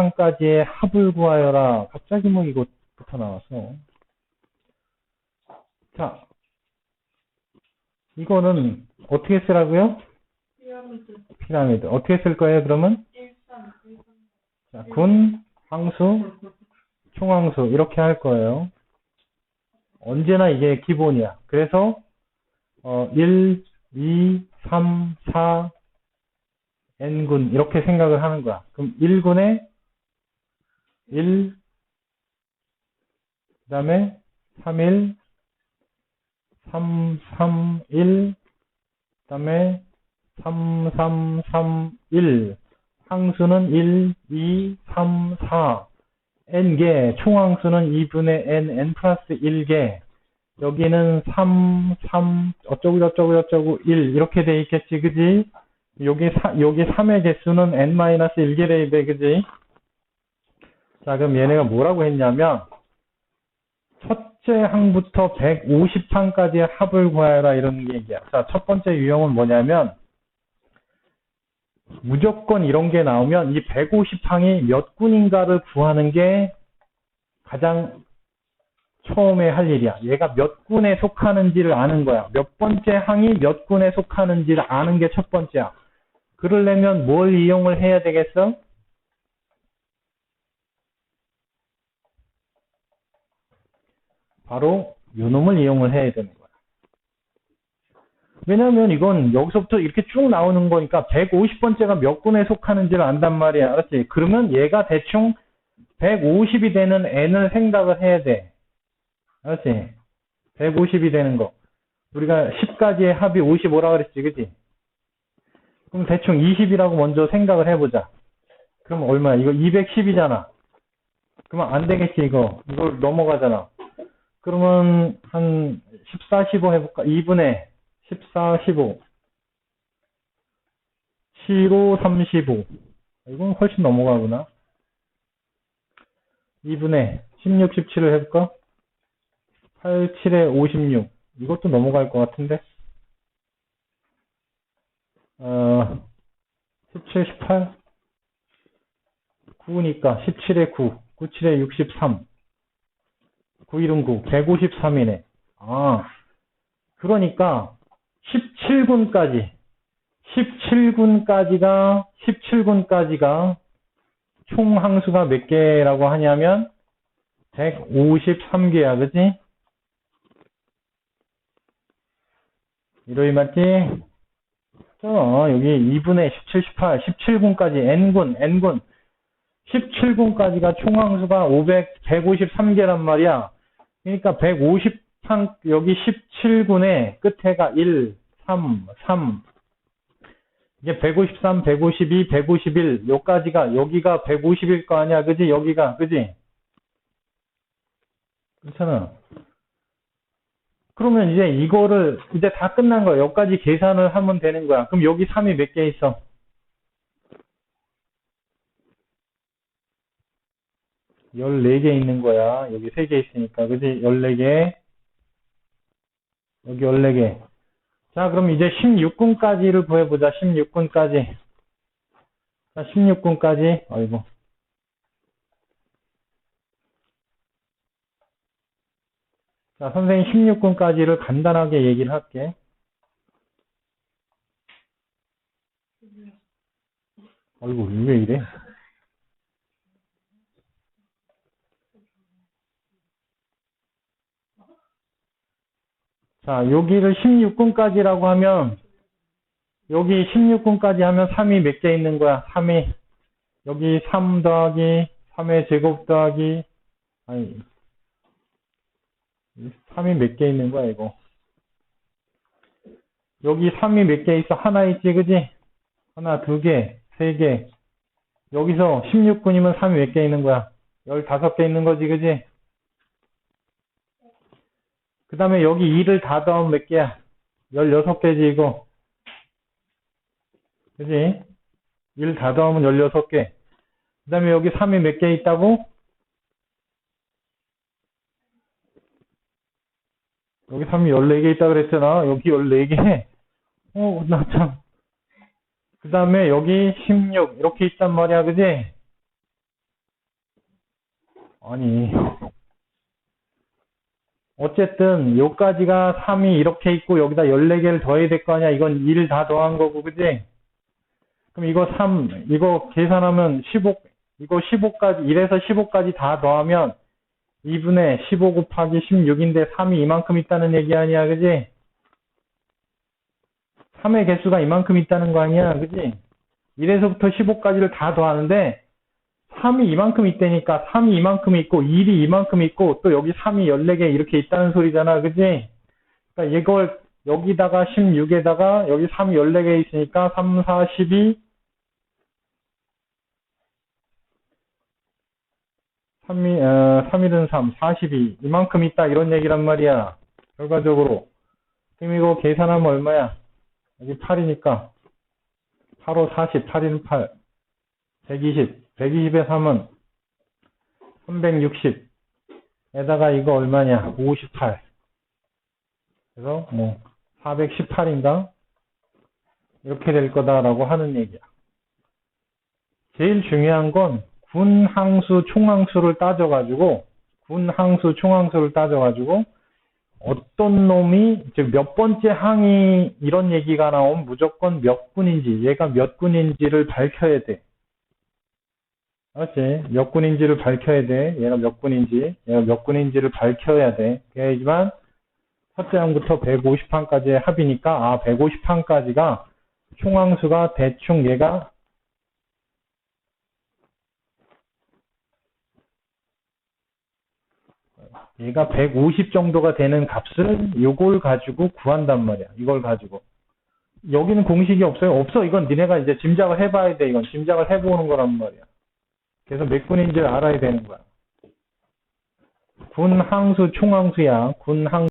153까지의 합을 구하여라. 갑자기 뭐 이것부터 나와서. 자, 이거는 어떻게 쓰라고요? 피라미드 피라미드. 어떻게 쓸 거예요, 그러면? 13, 13. 자, 군, 항수, 총항수 이렇게 할 거예요. 언제나 이게 기본이야. 그래서 어, 1, 2, 3, 4 n군 이렇게 생각을 하는 거야. 그럼 1군에 1 그 다음에 3, 1 3, 3, 1 그 다음에 3, 3, 3, 1 항수는 1, 2, 3, 4 n개, 총항수는 2분의 n, n 플러스 1개. 여기는 3, 3, 어쩌고 저쩌고 저쩌고 1 이렇게 돼 있겠지, 그지? 여기 사, 여기 3의 개수는 n 마이너스 1개래 입에, 그지? 자, 그럼 얘네가 뭐라고 했냐면 첫째 항부터 150항까지의 합을 구하여라 이런 얘기야. 자, 첫 번째 유형은 뭐냐면 무조건 이런 게 나오면 이 150항이 몇 군인가를 구하는 게 가장 처음에 할 일이야. 얘가 몇 군에 속하는지를 아는 거야. 몇 번째 항이 몇 군에 속하는지를 아는 게 첫 번째야. 그러려면 뭘 이용을 해야 되겠어? 바로 요놈을 이용을 해야 되는 거야. 왜냐면 이건 여기서부터 이렇게 쭉 나오는 거니까 150번째가 몇 군에 속하는지를 안단 말이야. 알았지? 그러면 얘가 대충 150이 되는 n을 생각을 해야 돼. 알았지? 150이 되는 거. 우리가 10까지의 합이 55라 그랬지, 그지? 그럼 대충 20이라고 먼저 생각을 해보자. 그럼 얼마야? 이거 210이잖아. 그러면 안 되겠지, 이거. 이걸 넘어가잖아. 그러면 한 14, 15 해볼까? 2분의 14, 15. 15, 35. 이건 훨씬 넘어가구나. 2분의 16, 17을 해볼까? 8, 7에 56. 이것도 넘어갈 것 같은데? 어, 17, 18. 9니까 17에 9. 9, 7에 63. 9일은 9. 153이네. 아, 그러니까 17군까지, 17군까지가, 17군까지가 총 항수가 몇 개라고 하냐면 153개야, 그지? 이러이 맞지? 어, 여기 2분의 17, 18, 17군까지 n군, n군, 17군까지가 총 항수가 500, 153개란 말이야. 그러니까 150 한, 여기 17군의 끝에가 1, 3, 3. 이게 153, 152, 151, 요까지가, 여기가 150일 거 아니야. 그지? 여기가, 그지? 그렇잖아. 그러면 이제 이거를, 이제 다 끝난 거야. 여기까지 계산을 하면 되는 거야. 그럼 여기 3이 몇 개 있어? 열네 개 있는 거야. 여기 세개 있으니까. 그지? 열네 개. 여기 14개. 자, 그럼 이제 16군까지를 구해보자. 16군까지. 자, 16군까지. 아이고. 자, 선생님 16군까지를 간단하게 얘기를 할게. 아이고, 왜 이래? 자, 여기를 16군까지라고 하면, 여기 16군까지 하면 3이 몇 개 있는 거야? 3이. 여기 3 더하기, 3의 제곱 더하기, 아니, 3이 몇 개 있는 거야, 이거? 여기 3이 몇 개 있어? 하나 있지, 그지? 하나, 두 개, 세 개. 여기서 16군이면 3이 몇 개 있는 거야? 15개 있는 거지, 그지? 그 다음에 여기 2를 다 더하면 몇 개야? 16개지, 이거. 그지? 1다 더하면 16개. 그 다음에 여기 3이 몇 개 있다고? 여기 3이 14개 있다 그랬잖아. 여기 14개. 어, 나 참. 그 다음에 여기 16. 이렇게 있단 말이야, 그지? 아니. 어쨌든 요까지가 3이 이렇게 있고 여기다 14개를 더해야 될 거 아니야. 이건 1 다 더한 거고 그지? 그럼 이거 3 이거 계산하면 15 이거 15까지 1에서 15까지 다 더하면 2분의 15 곱하기 16인데 3이 이만큼 있다는 얘기 아니야. 그지? 3의 개수가 이만큼 있다는 거 아니야. 그지? 1에서부터 15까지를 다 더하는데 3이 이만큼 있다니까 3이 이만큼 있고 1이 이만큼 있고 또 여기 3이 14개 이렇게 있다는 소리잖아. 그지? 그러니까 이걸 여기다가 16에다가 여기 3이 14개 있으니까 3, 4, 12 3이, 어, 3일은 3, 42 이만큼 있다 이런 얘기란 말이야. 결과적으로. 그럼 이거 계산하면 얼마야? 여기 8이니까 8, 5, 40, 8인 8 120 120에 3은 360 에다가 이거 얼마냐? 58 그래서 뭐 418인가? 이렇게 될 거다라고 하는 얘기야. 제일 중요한 건 군항수 총항수를 따져가지고 군항수 총항수를 따져가지고 어떤 놈이 즉 몇 번째 항이 이런 얘기가 나오면 무조건 몇 군인지 얘가 몇 군인지를 밝혀야 돼. 알았지? 몇 군인지를 밝혀야 돼. 얘가 몇 군인지, 얘가 몇 군인지를 밝혀야 돼. 그래야지만 첫째 항부터 150항까지의 합이니까 아 150항까지가 총항수가 대충 얘가 얘가 150 정도가 되는 값을 이걸 가지고 구한단 말이야. 이걸 가지고. 여기는 공식이 없어요. 없어. 이건 니네가 이제 짐작을 해봐야 돼. 이건 짐작을 해보는 거란 말이야. 그래서 몇 군인지를 알아야 되는 거야. 군 항수 총항수야. 군 항.